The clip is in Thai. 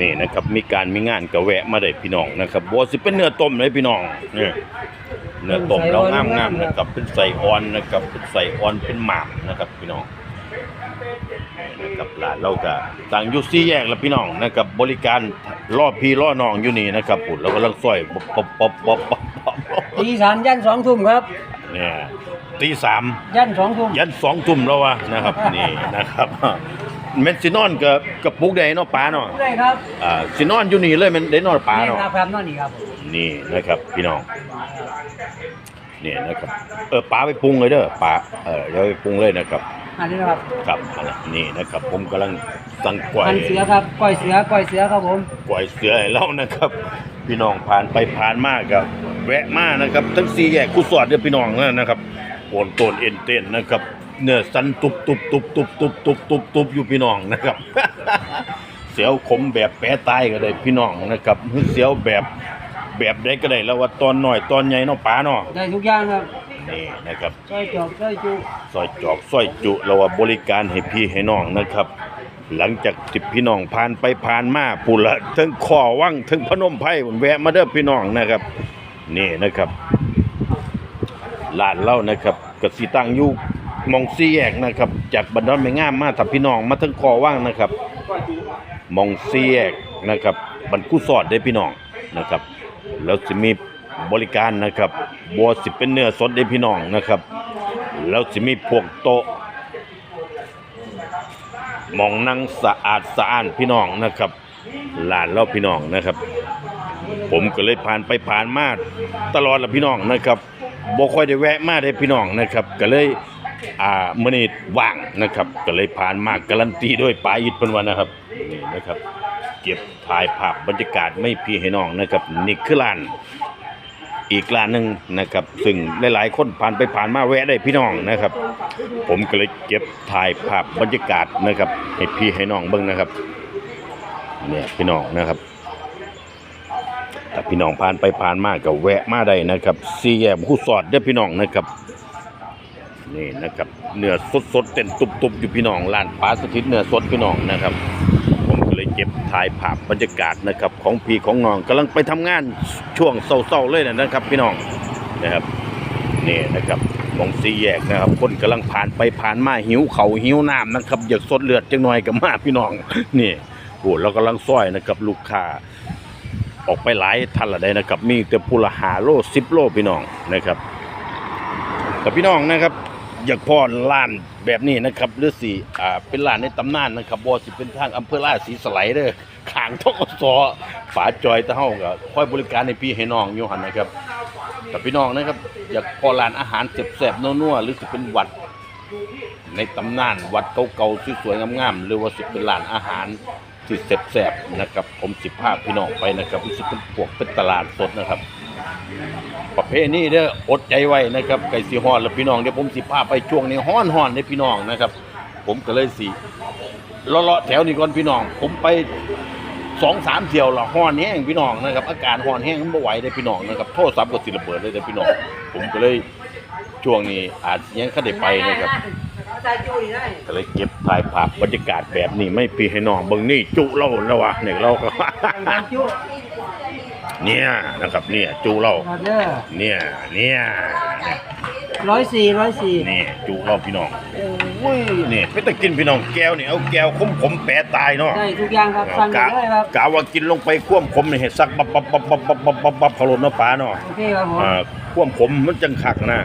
นี่นะครับมีการมีงานกระแวะมาได้พี่น้องนะครับบัวสิเป็นเนื้อต้มเลยพี่น้องนี่เนื้อต้มแล้วงามๆนะครับเป็นใส่อ่อนนะครับเป็นใส่อ่อนเป็นหมากนะครับพี่น้องนี่นะครับร้านเราก็ต่างอยู่สี่แยกแล้วพี่น้องนะครับบริการรอพี่รอน้องอยู่นี่นะครับปุ่นเรากำลังซอยป๊อปป๊อปป๊อปป๊อปป๊อปป๊อปตีสามยันสองทุ่มครับเนี่ยตีสามยันสองทุ่มยันสองทุ่มแล้ววะนะครับนี่นะครับ แม่นสินอนกับกับปุกได้เนาะป้าเนาะได้ครับอ่าสินอนอยู่นี่เลยแมันได้นอนป้านี่เนาะ ครับครับนั่นนี่ครับนี่นะครับพี่น้องนี่นะครับเออป้าไปปรุงเลยเด้อป้าเออเดี๋ยวไปปรุงเลยนะครับอันนี้นะครับครับอันนั้นนี่นะครับ ผมกำลังสั่งกล้วยพันเสือครับก้อยเสือก้อยเสือครับผมกล้วยเสือให้เรานะครับ พี่น้องผ่านไปผ่านมากับแวะมานะครับ ทั้งสี่แยกคู่สอดเด้อพี่น้องนะครับ โอนโตนเอ็นเต้นนะครับ เนื้อสันตุบตุบตุบตุบตุบตุบตุบตุบอยู่พี่น้องนะครับ เสียวขมแบบแปะตายก็ได้พี่น้องนะครับหรือเสียวแบบแบบใดก็ได้แล้วว่าตอนน้อยตอนใหญ่เนาะป๋าเนาะได้ทุกอย่างครับนี่นะครับก้อยจอกก้อยจุซอยจอกซอยจุเราว่าบริการให้พี่ให้น้องนะครับ หลังจากสิบพี่น้องผ่านไปผ่านมาปุละทั้งขอวังทั้งพนมไพ่แวะมาเด้อพี่น้องนะครับ นี่นะครับ ร้านเล่านะครับกสิตั้งอยู่มองซีแยกนะครับ จากบันดอนไม่งามมาถ้าพี่น้องมาทั้งขอว่างนะครับ มองซีแยกนะครับบรรคุสอดได้พี่น้องนะครับ แล้วจะมีบริการนะครับบัวสิเป็นเนื้อสดได้พี่น้องนะครับ แล้วจะมีพวกโต๊ะมองนั่งสะอาดสะอ้านพี่น้องนะครับลานเล่าพี่น้องนะครับ ผมก็เลยผ่านไปผ่านมาตลอดละพี่น้องนะครับ บ่ค่อยได้แวะมาได้พี่น้องนะครับ ก็เลยอ่ามื้อนี้ว่างนะครับ ก็เลยผ่านมาการันตีด้วยปลาอิดเพิ่นว่านะครับนี่นะครับ เก็บถ่ายภาพบรรยากาศไม่พี่ให้น้องนะครับนี่คือร้านอีกร้านหนึ่งนะครับ ซึ่งหลายๆ คนผ่านไปผ่านมาแวะได้พี่น้องนะครับ ผมก็เลยเก็บถ่ายภาพบรรยากาศนะครับให้พี่ให้น้องเบิ่งนะครับเนี่ยพี่น้องนะครับ ถ้าพี่น้องผ่านไปผ่านมาก็แวะมาได้นะครับสี่แยกคู่สอดเด้อพี่น้องนะครับนี่นะครับเนื้อสดๆเต้นตุบๆอยู่พี่น้องร้านปลาสถิตเนื้อสดพี่น้องนะครับ ผมก็เลยเก็บถ่ายภาพบรรยากาศนะครับ ของพี่ของน้องกำลังไปทำงานช่วงเศร้าๆเลยนะครับ พี่น้องนะครับนี่นะครับมองสี่แยกนะครับ คนกำลังผ่านไปผ่านมาหิวเขาหิวน้ำนะครับอยากสดเลือดจังหน่อยกับมาพี่น้องนี่โอ้เรากำลังซอยนะครับลูกค้า ออกไปหลายทันละได้นะครับ มีแต่ผู้ละหาโลสิบโลพี่น้องนะครับแต่พี่น้องนะครับอยากพอร้านแบบนี้นะครับหรือสิอ่าเป็นร้านในตำนานนะครับบ่สิเป็นทางอำเภอราชสีสไลเด้อขางทกสฝาจอยตะเฮาก็คอยบริการให้พี่ให้น้องอยู่หันนะครับแต่พี่น้องนะครับ อยากพอร้านอาหารแซ่บๆนัวๆหรือสิเป็นวัดในตำนานวัดเก่าๆสวยๆงามๆหรือว่าสิเป็นร้านอาหาร ที่แซ่บๆนะครับ ผมสิพาพพี่น้องไปนะครับรู้สึกเป็นพวกเป็นตลาดสดนะครับ ประเภทนี้เด้ออดใจไว้นะครับไก่สีฮ้อนแล้วพี่น้องเดี๋ยวผมสิพาพไปช่วงนี้ฮ้อนฮ้อนๆเด้อพี่น้องนะครับ ผมก็เลยสิเลาะๆแถวนี้ก่อนพี่น้อง ผมไปสองสามเที่ยวละฮ้อนแห้งพี่น้องนะครับ อากาศฮ้อนแห้งมันบ่ไหวเด้อพี่น้องนะครับโทรศัพท์ก็สิระเบิดเลยเด้อพี่น้อง ผมก็เลยช่วงนี้อาจยังคันได้ไปนะครับ ใจก็เลยเก็บถ่ายภาพบรรยากาศแบบนี้ไม่ปีให้น้องบิ่งนี่จุเราแล้ววะเนี่ยเราก็ จุ เนี่ยนะครับเนี่ยจุเราเนี่ยเนี่ยร้อยสี่ร้อยสี่นี่จุเราพี่น้องโอ้ยนี่ไปตะกินพี่น้องแก้วเนี่ยเอาแก้วขมผมแปรตายเนาะใช่ทุกอย่างครับสั่งได้เลยครับ กะว่ากินลงไปคว่ำขมเนี่ยเห็ดสักบับบับบับบับบับบับบับเขาลมน้ำปลาเนาะโอเคครับผมอ่าคว่ำขมมันจังขักนะ